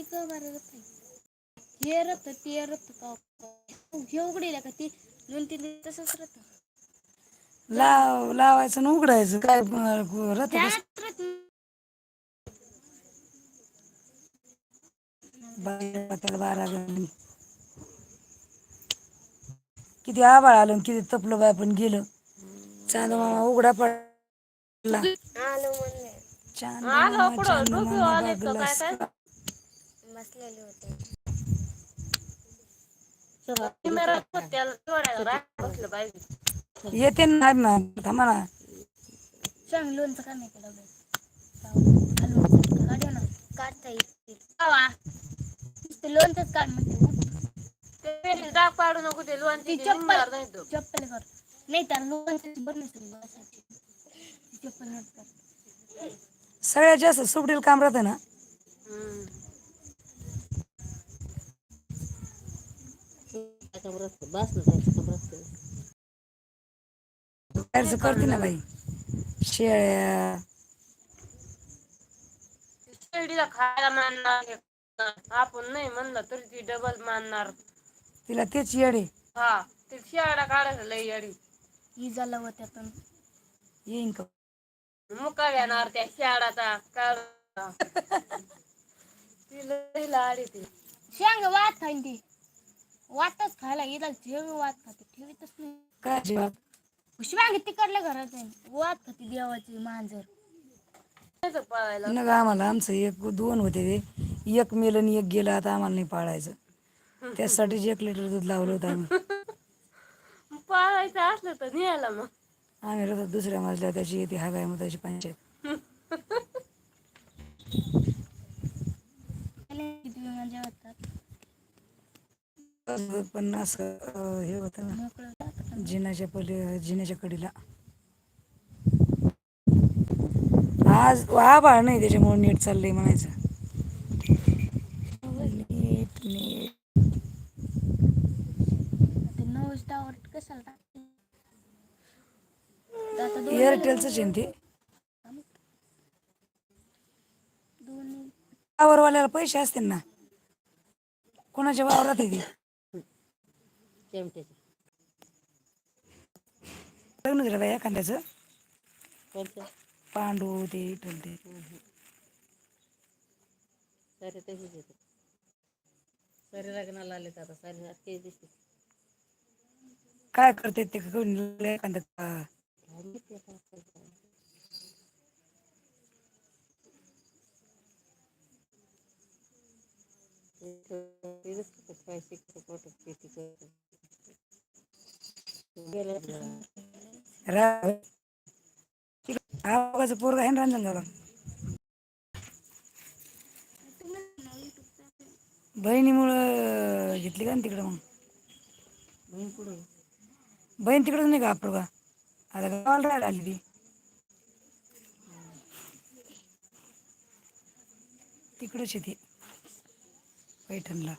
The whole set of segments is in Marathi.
ती का बरं रथ आहे हे रथ ते रथ का हे उघडेल का ती दोन तीन दिवस तसंच रथ लाव लावायचं ना उघडायचं. काय रथ कसं- त्यात रथ बारा त्याला बारा जण. किती आबाळ आलं आणि किती तपलं बाय पण गेलं. चांद मामा उघडा पडला. आलो म्हणले. चांद मामा चांद मामा बागला बसलेले होते. येते ना थांबा ना सांग लोणचं का काढ ना काढता येईल काढ म्हणते. डाग पाडू नको ते लोण ती चप्पल चप्पल कर. नाही तर बसायची. ती चप्पल नट कर सगळ्यात जास्त सुबडील काम राहतं ना. बाहेरचं करते ना बाई शेळ्या शेळीला खायला मानणार आपण नाही म्हणलं तरी ती डबल मानणार. तिला तेच येडे. हा ते शेळा काढायचं लई अडी इजा लावत त्यातून. येईन का? मुका घेणार त्या शेळाचा काढ ती लई लाडी ती. शेंग वात खाईन ती. वाटच खायला इला ठेवी वात खाते ठेवीतच नाही. काय जेवण? शिवांग तिकडल्या घरात आहे. वात खाते देवाची मांजर. पळायला न ग आम्हाला आमचं एक दोन होते ते एक मेलं आणि एक गेलं आता आम्हाला नाही पाळायचं. त्यासाठीच एक लिटर दूध लावलं होतं आम्ही. पळायचं असलं तर न्यायला मग. आम्ही राहतो दुसऱ्या मजल्यावर त्याची येते हगाय मग त्याची पंचायत. पण असं हे होतं ना. जिन्याच्या पली जिन्याच्या कडीला. आज आभाळ नाही त्याच्यामुळे नीट चाललंय म्हणायचं. नीट नीट. ते एअरटेलच ते. दोन वावरवाल्याला पैसे असतील ना? कोणाच्या वावरात आहे ते लग्न झालं बाई एखाद्याचं पांडू ते इटल ते सारे तशीच येते सारे लग्नाला आले आता सारे ते दिसते काय करते ते करून एखाद्या पोरगा आहे ना रांजणगावला बहिणीमुळं घेतली का ना तिकडं मग. बहीण तिकडच नाही का आपलं का? आता गावाला राहायला आली ती तिकडंच येते. पैठणला.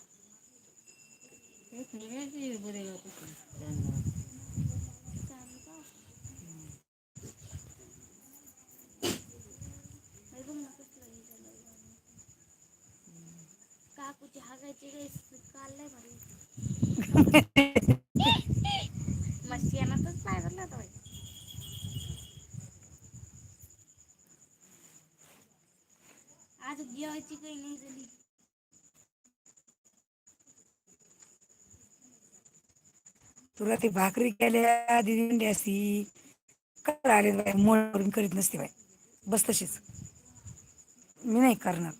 काकूची हागायची काल नाही भारी मस्त येणारच नाही बरं तो आज जेवायची काही नाही झाली. तुला ती भाकरी केल्या म्हणली असती. काय आले बाई? मोळ करून करीत नसते बाई. बस तशीच. मी नाही करणार.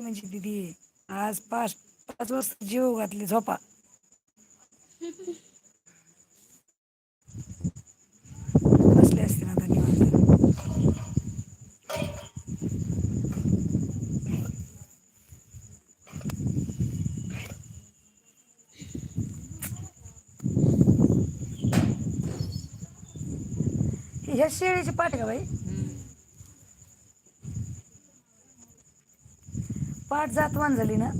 ती म्हणजे दिदी. आज पाच पाच वाजता जीव घातली झोपा. बसले असते ना धन्यवाद ह्या शेळीची पाठ का बाई? पाठ जातवान झाली ना?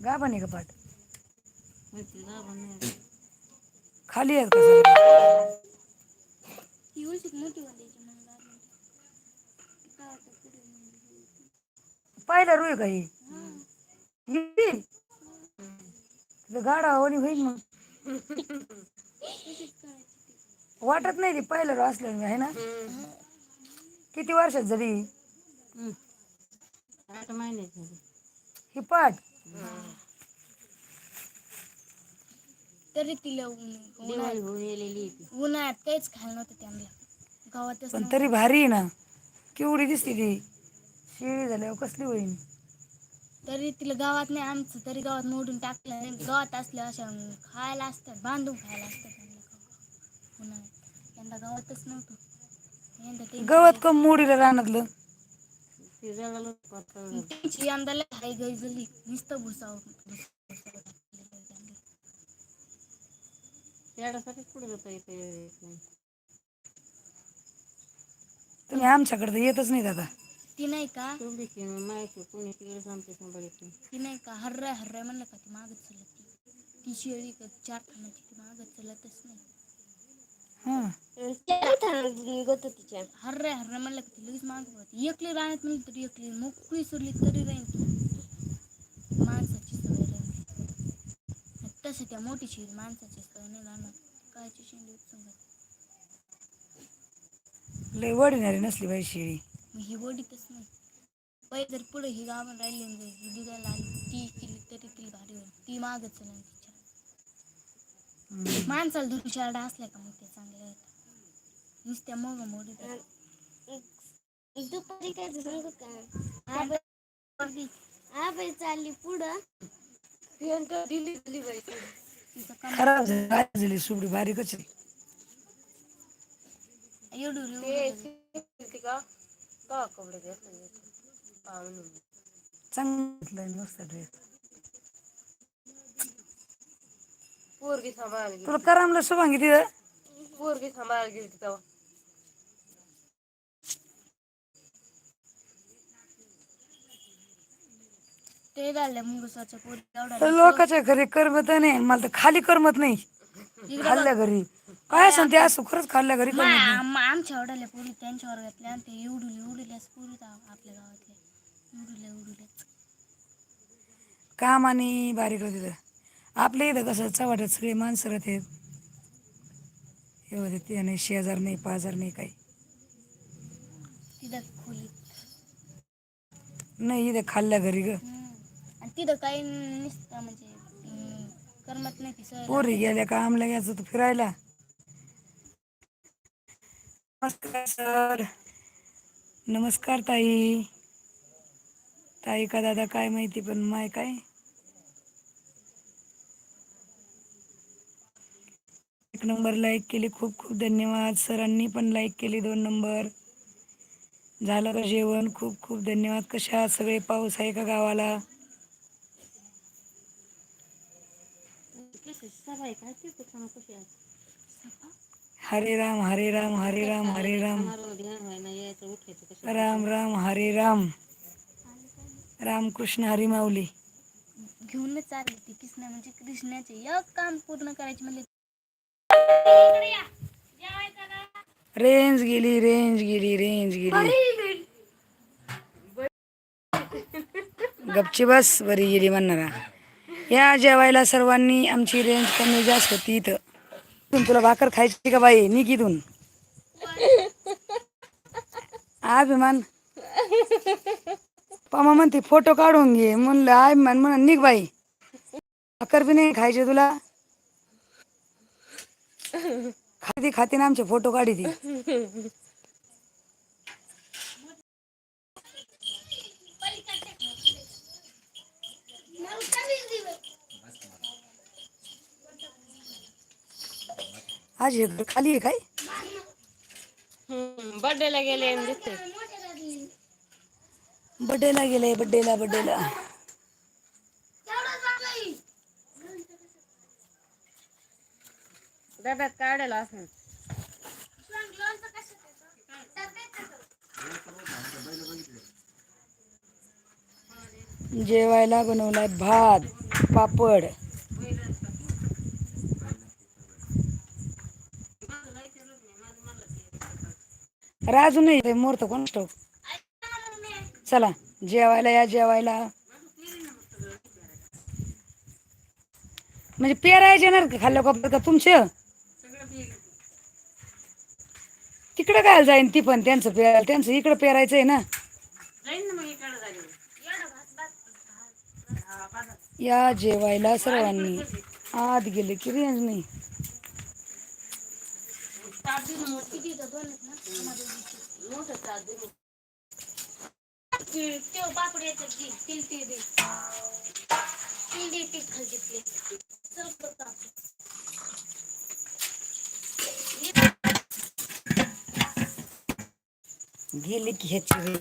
गाभा नाही का पाठ? खाली आहे का पाहिला रुई का गाडा होणी होईल मग. वाटत नाही ती पहिलं असल्या आहे ना? किती वर्षात झाली आठ महिन्याची ही तरी तिला दिवाळी होऊन गेलेली ती. उन्हाळ्यात काहीच खायला नव्हतं त्यांना. गावातच पण. तरी भारी आहे ना. केवढी दिसते ती. शिळी झाल्यावर कसली होईल तरी तिला गावात नाही आमचं तरी गावात मोडून टाकलं नाही. गावात असल्या अशा खायला असतात बांधून खायला असतात त्यांना. गावात. उन्हाळ्यात. यंदा गावातच नव्हतं. यंदा ते गवत कम मोडीला रानातलं. त्यांची हाय गई झाली नुसतं भुसावं. त्यासाठी पुढे जाता येते तुम्ही आमच्याकडे तर येतच नाही दादा ती नाही का? तुम्ही की माहिती कोणी तिकडे आमच्या सांभाळीत ती नाही का? हर्राय हर्राय म्हणलं का ती मागत चलत ती शेळी का चार खाण्याची ती मागत चलतच नाही. हां हर्राय हर्राय म्हणलं का ती लगेच मागत होती एकली राहण्यात म्हणली तरी एकली मोकळी सोडली तरी राहील ती माणसाची सवय राहील तसं त्या मोठी शेळी माणसाची सवय नाही राहणार. कायची शेंडी उपसून जाते लय वडीणारी नसली बाई शिळी मग ही ओढीतच नाही. पहिले जर पुढे ही गावात राहिली जर ही दुधाला आली ती केली तरी तिला भारी होईल. ती मागच नाही. तिच्या माणसाला दोन चारडा असल्या का मग ते चांगले आहेत. नुसत्या मग मोडी दुपारी काय सांगू का? आबाई चालली पुढं. दिली दिली बाई खराब झाली सुबडी बारीकच. एवढं का? कपडे घेतले? चांगलं मस्त ड्रेस पोरगी सांभाळायला गेली. तुला करामला शुभांगी तिथं. पोरगी सांभाळायला गेली तेव्हा ते झालं मुंगसाच्या पोरी तर एवढा लोकांच्या घरी करमत नाही मला तर खाली करमत नाही. खाल्ल्या घरी. काय सांगते असं खरंच खाल्ल्या घरी करमत नाही. आम- आमच्या एवढ्याल्या पोरी त्यांच्या वर्गातल्या आणि ते एवढुले एवढुल्याच पोरी आपल्या गावातल्या एवढुल्या आणि बारीक होते तिथं आपल्या इथं कसं चव्हाट्यात सगळे माणसं राहतात. एवढे ते नाही शेजार नाही पाजार नाही काही. तिथं नाही इथं खाल्ल्या घरी ग. हम्म. आणि तिथं काही नसतं म्हणजे करमत नाही ती पोरी गेल्या का आमला यायचं होतं फिरायला? नमस्कार सर. नमस्कार ताई. ताई का दादा काय माहिती पण माय काय? एक नंबर लाईक केली. खूप खूप धन्यवाद. सरांनी पण लाईक केली दोन नंबर. झालं का जेवण? खूप खूप धन्यवाद. कशा सगळे? पाऊस आहे का गावाला? हरे राम हरे राम हरे राम हरे राम. राम राम हरे राम. रामकृष्ण हरी माऊली घेऊनच चालली ती कृष्णा म्हणजे कृष्णाचे एक काम पूर्ण करायचे म्हणजे रेंज गेली रेंज गेली रेंज गेली. गपची बस बरी गेली म्हणणारा. या जेवायला सर्वांनी आमची रेंज कमी जास्त होती इथं. तुला भाकर खायची का बाई? निघ इथून. अभिमान. पमा म्हणते फोटो काढून घे. म्हणलं अभिमान म्हणा निघ बाई. भाकर बी नाही खायची तुला. खाती खाती ना आमचे फोटो काढी ती आज हे घर खाली आहे काय बर्थडेला गेले आणि दिसते बड्डेला गेले बड्डेला बड्डेला डब्यात काढायला असं जेवायला बनवलाय भात पापड. राजू नाही ते मोरतो कोण स्टोक चला जेवायला या जेवायला. म्हणजे पेरायचे येणार का खाल्लं कोपऱ्यात का तुमचे? तिकडं काय जाईन ती पण त्यांचं पेरायला त्यांचं इकडं पेरायचं आहे ना या जेवायला सर्वांनी आत गेले की रेंज नाही किती तर